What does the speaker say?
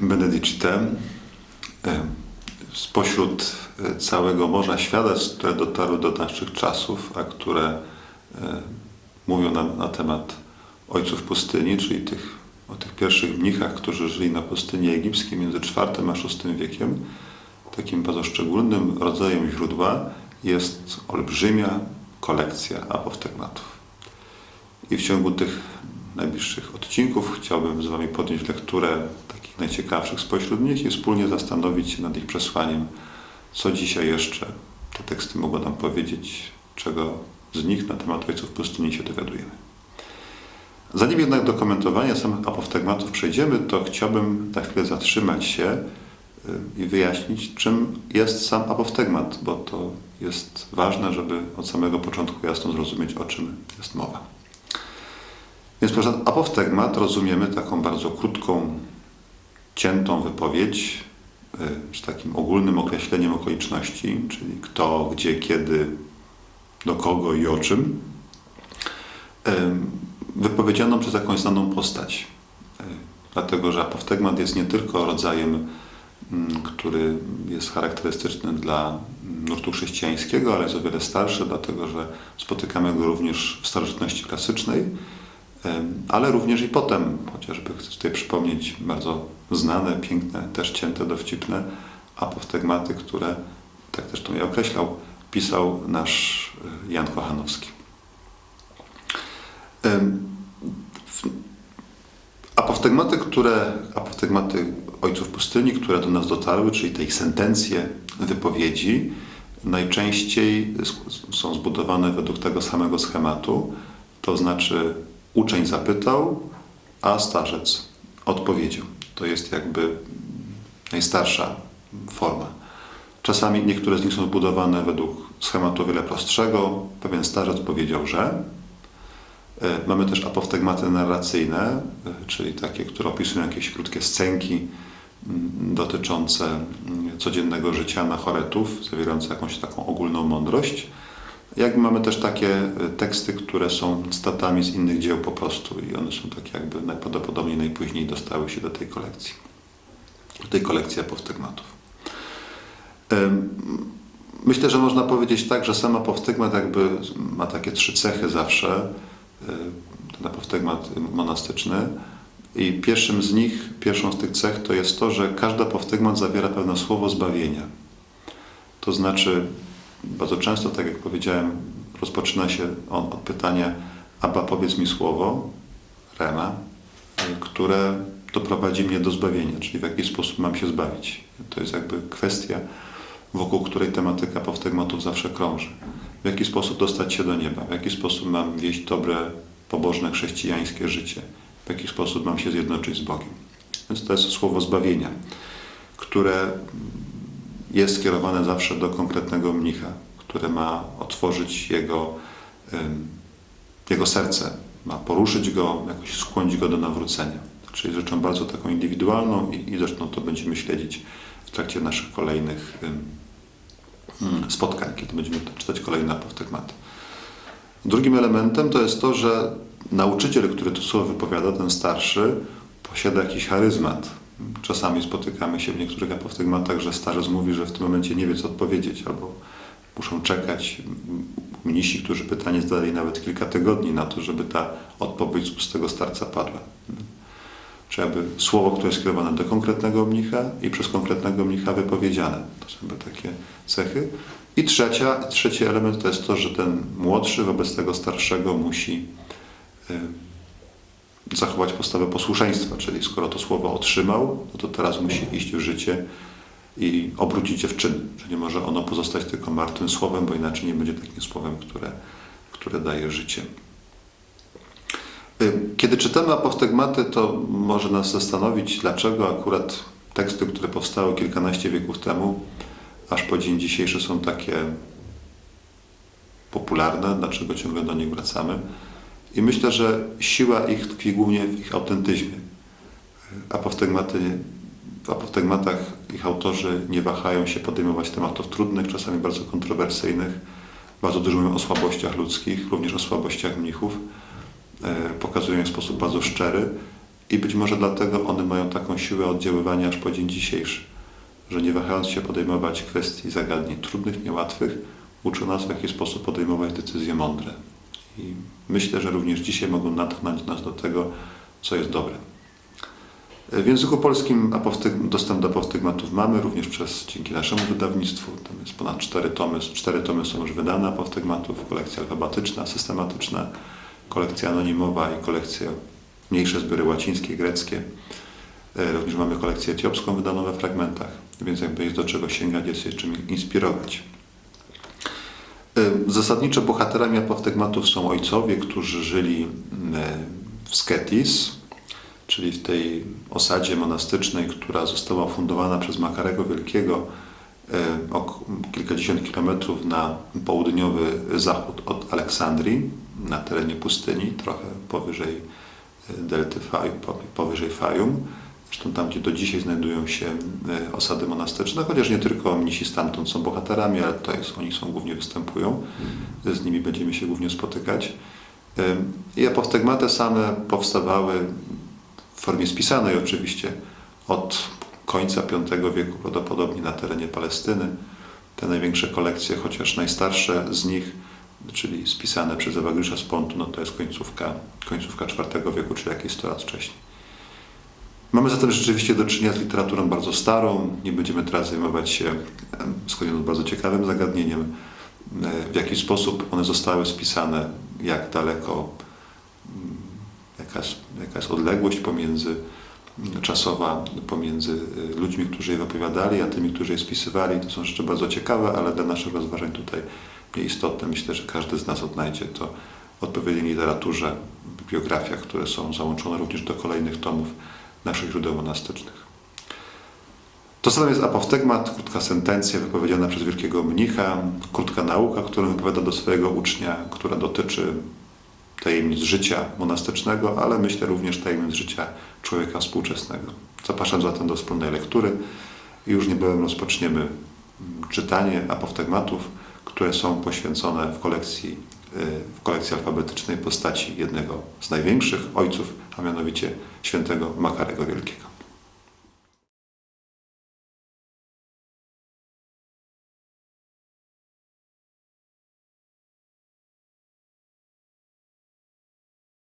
Benedicite. E, Spośród e, całego morza świadectw, które dotarły do naszych czasów, a które e, mówią nam na temat ojców pustyni, czyli tych, o tych pierwszych mnichach, którzy żyli na pustyni egipskiej między IV a VI wiekiem, takim bardzo szczególnym rodzajem źródła jest olbrzymia kolekcja apoftegmatów. I w ciągu tych najbliższych odcinków chciałbym z Wami podjąć lekturę najciekawszych spośród nich i wspólnie zastanowić się nad ich przesłaniem, co dzisiaj jeszcze te teksty mogą nam powiedzieć, czego z nich na temat ojców pustyni się dowiadujemy. Zanim jednak do komentowania samych apoftegmatów przejdziemy, to chciałbym na chwilę zatrzymać się y, i wyjaśnić, czym jest sam apoftegmat, bo to jest ważne, żeby od samego początku jasno zrozumieć, o czym jest mowa. Więc przez apoftegmat rozumiemy taką bardzo krótką, ciętą wypowiedź y, z takim ogólnym określeniem okoliczności, czyli kto, gdzie, kiedy, do kogo i o czym, y, wypowiedzianą przez jakąś znaną postać. Y, Dlatego, że apoftegmat jest nie tylko rodzajem, mm, który jest charakterystyczny dla nurtu chrześcijańskiego, ale jest o wiele starszy, dlatego że spotykamy go również w starożytności klasycznej, ale również i potem, chociażby chcę tutaj przypomnieć bardzo znane, piękne, też cięte, dowcipne apoftegmaty, które, tak też to mnie określał, pisał nasz e, Jan Kochanowski. Apoftegmaty, które, apoftegmaty ojców pustyni, które do nas dotarły, czyli te ich sentencje, wypowiedzi, najczęściej są zbudowane według tego samego schematu, to znaczy uczeń zapytał, a starzec odpowiedział. To jest jakby najstarsza forma. Czasami niektóre z nich są zbudowane według schematu wiele prostszego. Pewien starzec powiedział, że. E, Mamy też apoftegmaty narracyjne, e, czyli takie, które opisują jakieś krótkie scenki mm, dotyczące mm, codziennego życia na choretów, zawierające jakąś taką ogólną mądrość. Jak mamy też takie e, teksty, które są cytatami z innych dzieł po prostu i one są tak jakby najprawdopodobniej najpóźniej dostały się do tej kolekcji, do tej kolekcji apoftegmatów. Em, Myślę, że można powiedzieć tak, że sam apoftegmat jakby ma takie trzy cechy zawsze, e, ten apoftegmat monastyczny i pierwszym z nich, pierwszą z tych cech to jest to, że każdy apoftegmat zawiera pewne słowo zbawienia. To znaczy bardzo często, tak jak powiedziałem, rozpoczyna się on od pytania Abba powiedz mi słowo, Rema, które doprowadzi mnie do zbawienia, czyli w jaki sposób mam się zbawić. To jest jakby kwestia, wokół której tematyka apoftegmatów zawsze krąży. W jaki sposób dostać się do nieba, w jaki sposób mam wieść dobre, pobożne, chrześcijańskie życie, w jaki sposób mam się zjednoczyć z Bogiem. Więc to jest słowo zbawienia, które jest skierowane zawsze do konkretnego mnicha, które ma otworzyć jego, jego serce, ma poruszyć go, jakoś skłonić go do nawrócenia. Czyli rzeczą bardzo taką indywidualną i, i zresztą to będziemy śledzić w trakcie naszych kolejnych ym, spotkań, kiedy będziemy czytać kolejne apoftegmaty. Drugim elementem to jest to, że nauczyciel, który to słowo wypowiada, ten starszy, posiada jakiś charyzmat, Czasami spotykamy się w niektórych apoftegmatach, że starzec mówi, że w tym momencie nie wie, co odpowiedzieć, albo muszą czekać mnisi, którzy pytanie zadali nawet kilka tygodni na to, żeby ta odpowiedź z ust tego starca padła. Czy jakby słowo, które jest skierowane do konkretnego mnicha i przez konkretnego mnicha wypowiedziane. To są takie cechy. I trzecia, trzeci element to jest to, że ten młodszy wobec tego starszego musi zachować postawę posłuszeństwa, czyli skoro to słowo otrzymał, no to teraz musi iść w życie i obrócić je w czyn, że nie może ono pozostać tylko martwym słowem, bo inaczej nie będzie takim słowem, które, które daje życie. Kiedy czytamy apoftegmaty, to może nas zastanowić, dlaczego akurat teksty, które powstały kilkanaście wieków temu, aż po dzień dzisiejszy są takie popularne, dlaczego ciągle do nich wracamy. I myślę, że siła ich tkwi głównie w ich autentyzmie. Apoftegmaty, w apoftegmatach ich autorzy nie wahają się podejmować tematów trudnych, czasami bardzo kontrowersyjnych. Bardzo dużo mówią o słabościach ludzkich, również o słabościach mnichów. Pokazują je w sposób bardzo szczery i być może dlatego one mają taką siłę oddziaływania aż po dzień dzisiejszy, że nie wahając się podejmować kwestii zagadnień trudnych, niełatwych, uczą nas w jaki sposób podejmować decyzje mądre. I myślę, że również dzisiaj mogą natchnąć nas do tego, co jest dobre. W języku polskim dostęp do apostygmatów mamy również przez, dzięki naszemu wydawnictwu. Tam jest ponad cztery tomy. Cztery tomy są już wydane apostygmatów. Kolekcja alfabetyczna, systematyczna, kolekcja anonimowa i kolekcja mniejsze zbiory łacińskie, greckie. E, Również mamy kolekcję etiopską wydaną we fragmentach, więc jakby jest do czego sięgać, jest się czym inspirować. E, Zasadniczo bohaterami apostygmatów są ojcowie, którzy żyli e, w Sketis, czyli w tej osadzie monastycznej, która została fundowana przez Makarego Wielkiego e, o kilkadziesiąt kilometrów na południowy zachód od Aleksandrii, na terenie pustyni, trochę powyżej delty Faj, po- powyżej Fajum. Zresztą tam, gdzie do dzisiaj znajdują się e, osady monastyczne, chociaż nie tylko mnisi stamtąd są bohaterami, ale jest, oni są głównie występują. Z nimi będziemy się głównie spotykać. E, I apostygmaty same powstawały w formie spisanej oczywiście od końca V wieku, prawdopodobnie na terenie Palestyny. Te największe kolekcje, chociaż najstarsze z nich, czyli spisane przez Ewagrisza z Pontu, no to jest końcówka, końcówka IV wieku, czy jakieś 100 lat wcześniej. Mamy zatem rzeczywiście do czynienia z literaturą bardzo starą. Nie będziemy teraz zajmować się skądinąd bardzo ciekawym zagadnieniem, e, w jaki sposób one zostały spisane, jak daleko mm, jaka jest, jaka jest odległość pomiędzy mm, czasowa pomiędzy y, ludźmi, którzy je wypowiadali, a tymi, którzy je spisywali. To są rzeczy bardzo ciekawe, ale dla naszych rozważań tutaj nieistotne. Myślę, że każdy z nas odnajdzie to w odpowiedniej literaturze, biografiach, które są załączone również do kolejnych tomów naszych źródeł monastycznych. To zatem jest apostygmat, krótka sentencja wypowiedziana przez wielkiego mnicha, krótka nauka, którą wypowiada do swojego ucznia, która dotyczy tajemnic życia monastycznego, ale myślę również tajemnic życia człowieka współczesnego. Zapraszam zatem do wspólnej lektury i już niebawem rozpoczniemy czytanie apostygmatów, które są poświęcone w kolekcji, w kolekcji alfabetycznej postaci jednego z największych ojców, a mianowicie świętego Makarego Wielkiego.